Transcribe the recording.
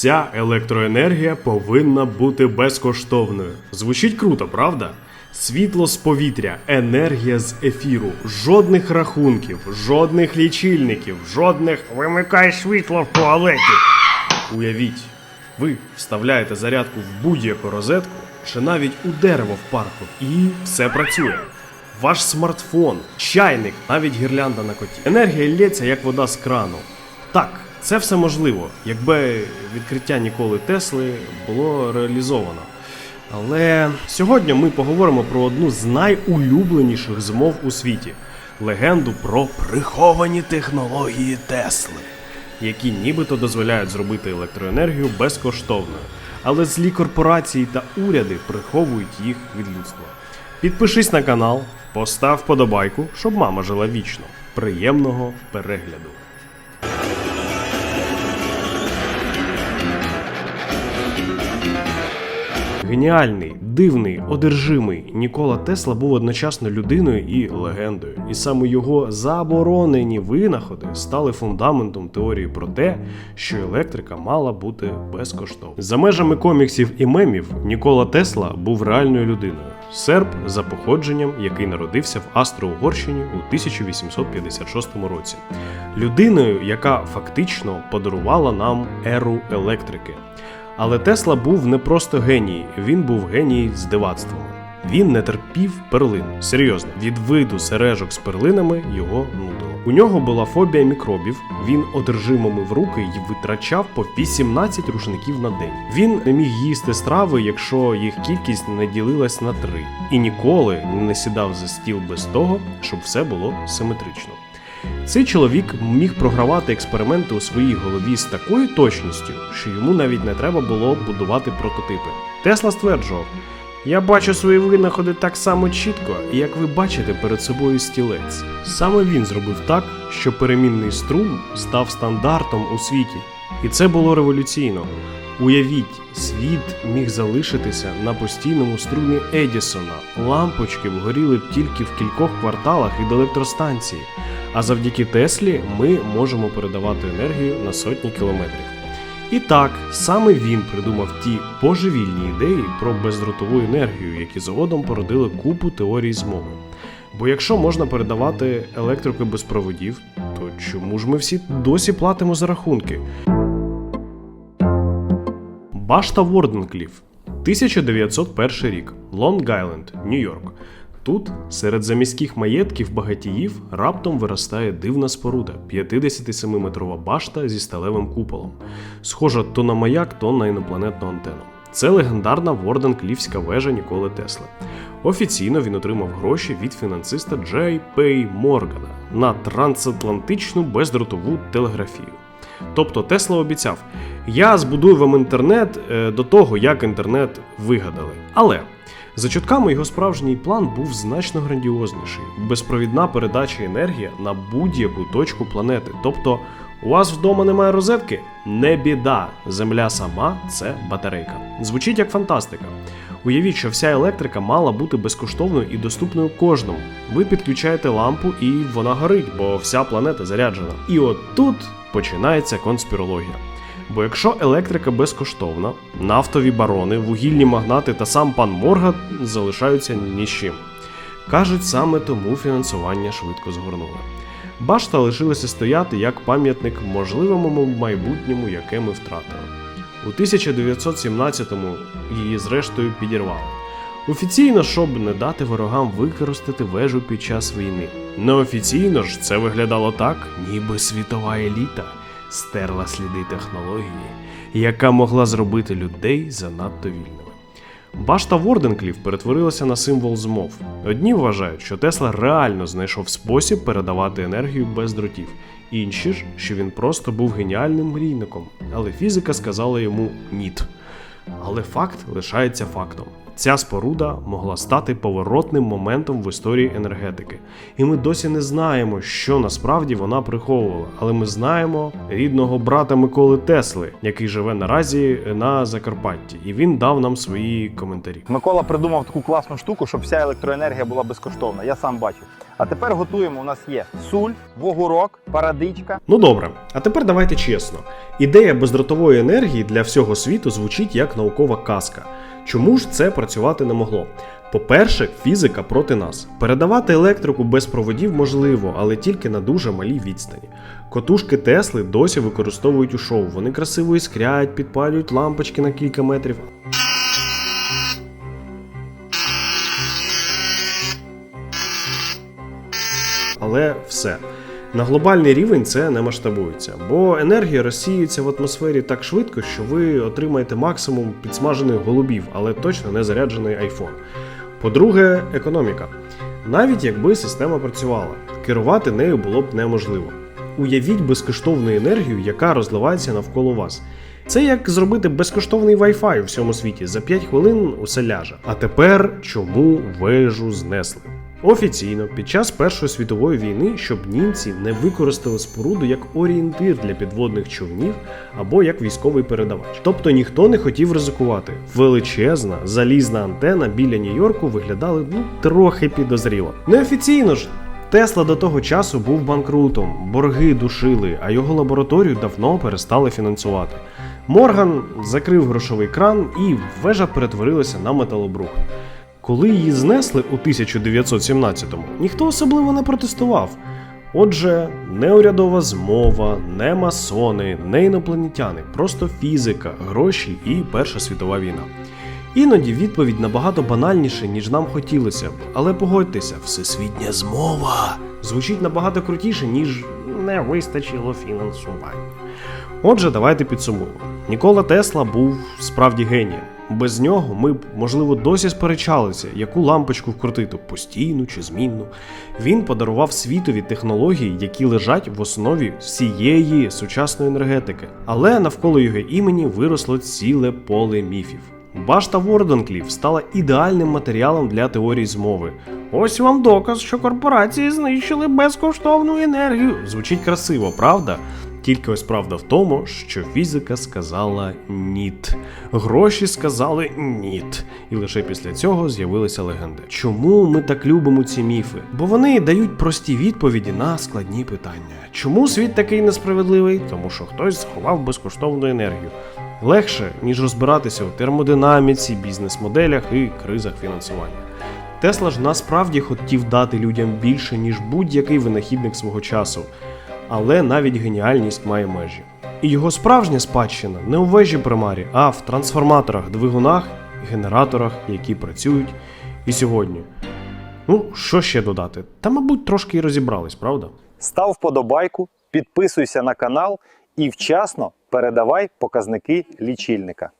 Вся електроенергія повинна бути безкоштовною. Звучить круто, правда? Світло з повітря, енергія з ефіру, жодних рахунків, жодних лічильників, жодних вимикай світло в туалеті. Уявіть, ви вставляєте зарядку в будь-яку розетку чи навіть у дерево в парку, і все працює. Ваш смартфон, чайник, навіть гірлянда на коті. Енергія лється як вода з крану. Так, це все можливо, якби відкриття Ніколи Тесли було реалізовано. Але сьогодні ми поговоримо про одну з найулюбленіших змов у світі легенду про приховані технології Тесли, які нібито дозволяють зробити електроенергію безкоштовною. Але злі корпорації та уряди приховують їх від людства. Підпишись на канал, постав вподобайку, щоб мама жила вічно. Приємного перегляду! Геніальний, дивний, одержимий Нікола Тесла був одночасно людиною і легендою, і саме його заборонені винаходи стали фундаментом теорії про те, що електрика мала бути безкоштовною. За межами коміксів і мемів Нікола Тесла був реальною людиною. Серб за походженням, який народився в Астро-Угорщині у 1856 році, людиною, яка фактично подарувала нам еру електрики. Але Тесла був не просто геній, він був геній з дивацтвами. Він не терпів перлин. Серйозно, від виду сережок з перлинами його нудило. У нього була фобія мікробів. Він одержимо мив руки й витрачав по 18 рушників на день. Він не міг їсти страви, якщо їх кількість не ділилась на три, і ніколи не сідав за стіл без того, щоб все було симетрично. Цей чоловік міг програвати експерименти у своїй голові з такою точністю, що йому навіть не треба було будувати прототипи. Тесла стверджував: Я бачу свої винаходи так само чітко, як ви бачите перед собою стілець. Саме він зробив так, що перемінний струм став стандартом у світі, і це було революційно. Уявіть, світ міг залишитися на постійному струмі Едісона. Лампочки вгоріли б тільки в кількох кварталах від електростанції. А завдяки Теслі ми можемо передавати енергію на сотні кілометрів. І так, саме він придумав ті божевільні ідеї про бездротову енергію, які згодом породили купу теорій змови. Бо якщо можна передавати електрику без проводів, то чому ж ми всі досі платимо за рахунки? Башта Ворденкліф, 1901 рік, Лонг-Айленд, Нью-Йорк. Тут, серед заміських маєтків багатіїв, раптом виростає дивна споруда 57-метрова башта зі сталевим куполом, схожа то на маяк, то на інопланетну антенну. Це легендарна Ворденкліфська вежа Ніколи Тесли. Офіційно він отримав гроші від фінансиста Джей Пей Моргана на трансатлантичну бездротову телеграфію. Тобто Тесла обіцяв: я збудую вам інтернет е, до того, як інтернет вигадали. Але за чутками його справжній план був значно грандіозніший: безпровідна передача енергії на будь-яку точку планети. Тобто, у вас вдома немає розетки? Не біда. Земля сама це батарейка. Звучить як фантастика. Уявіть, що вся електрика мала бути безкоштовною і доступною кожному. Ви підключаєте лампу і вона горить, бо вся планета заряджена. І от тут починається конспірологія. Бо якщо електрика безкоштовна, нафтові барони, вугільні магнати та сам пан Морган залишаються ні з чим. Кажуть, саме тому фінансування швидко згорнули. Башта лишилася стояти як пам'ятник можливому майбутньому, яке ми втратили. У 1917-му її зрештою підірвали. Офіційно, щоб не дати ворогам використати вежу під час війни. Неофіційно ж це виглядало так, ніби світова еліта стерла сліди технології, яка могла зробити людей занадто вільними. Башта Ворденкліф перетворилася на символ змов. Одні вважають, що Тесла реально знайшов спосіб передавати енергію без дротів, інші ж, що він просто був геніальним мрійником, але фізика сказала йому ніт. Але факт лишається фактом. Ця споруда могла стати поворотним моментом в історії енергетики. І ми досі не знаємо, що насправді вона приховувала, але ми знаємо рідного брата Миколи Тесли, який живе наразі на Закарпатті, і він дав нам свої коментарі. Микола придумав таку класну штуку, щоб вся електроенергія була безкоштовна. Я сам бачив. А тепер готуємо. У нас є суль, вогурок, парадичка. Ну добре, а тепер давайте чесно. Ідея бездротової енергії для всього світу звучить як наукова казка. Чому ж це працювати не могло? По-перше, фізика проти нас. Передавати електрику без проводів можливо, але тільки на дуже малій відстані. Котушки Тесли досі використовують у шоу. Вони красиво іскрять, підпалюють лампочки на кілька метрів. Але все. На глобальний рівень це не масштабується, бо енергія розсіюється в атмосфері так швидко, що ви отримаєте максимум підсмажених голубів, але точно не заряджений iPhone. По-друге, економіка. Навіть якби система працювала, керувати нею було б неможливо. Уявіть безкоштовну енергію, яка розливається навколо вас. Це як зробити безкоштовний Wi-Fi у всьому світі. За 5 хвилин усе ляже. А тепер чому вежу знесли? Офіційно, під час Першої світової війни, щоб німці не використали споруду як орієнтир для підводних човнів або як військовий передавач. Тобто ніхто не хотів ризикувати. Величезна залізна антена біля Нью-Йорку виглядала ну трохи підозріло. Неофіційно ж. Тесла до того часу був банкрутом, борги душили, а його лабораторію давно перестали фінансувати. Морган закрив грошовий кран і вежа перетворилася на металобрухт. Коли її знесли у 1917-му, ніхто особливо не протестував. Отже, не урядова змова, не масони, не інопланетяни, просто фізика, гроші і Перша світова війна. Іноді відповідь набагато банальніша, ніж нам хотілося б, але погодьтеся, всесвітня змова звучить набагато крутіше, ніж не вистачило фінансування. Отже, давайте підсумуємо. Нікола Тесла був справді генієм. Без нього ми б, можливо, досі сперечалися, яку лампочку вкрутити постійну чи змінну. Він подарував світові технології, які лежать в основі всієї сучасної енергетики, але навколо його імені виросло ціле поле міфів. Башта Ворденкліф стала ідеальним матеріалом для теорій змови. Ось вам доказ, що корпорації знищили безкоштовну енергію. Звучить красиво, правда? Тільки ось правда в тому, що фізика сказала ніт. Гроші сказали ніт. І лише після цього з'явилися легенди. Чому ми так любимо ці міфи? Бо вони дають прості відповіді на складні питання. Чому світ такий несправедливий? Тому що хтось сховав безкоштовну енергію. Легше, ніж розбиратися у термодинаміці, бізнес-моделях і кризах фінансування. Тесла ж насправді хотів дати людям більше, ніж будь-який винахідник свого часу. Але навіть геніальність має межі. І його справжня спадщина не у вежі примарі, а в трансформаторах, двигунах і генераторах, які працюють і сьогодні. Ну, що ще додати? Та, мабуть, трошки і розібрались, правда? Став вподобайку, підписуйся на канал і вчасно передавай показники лічильника.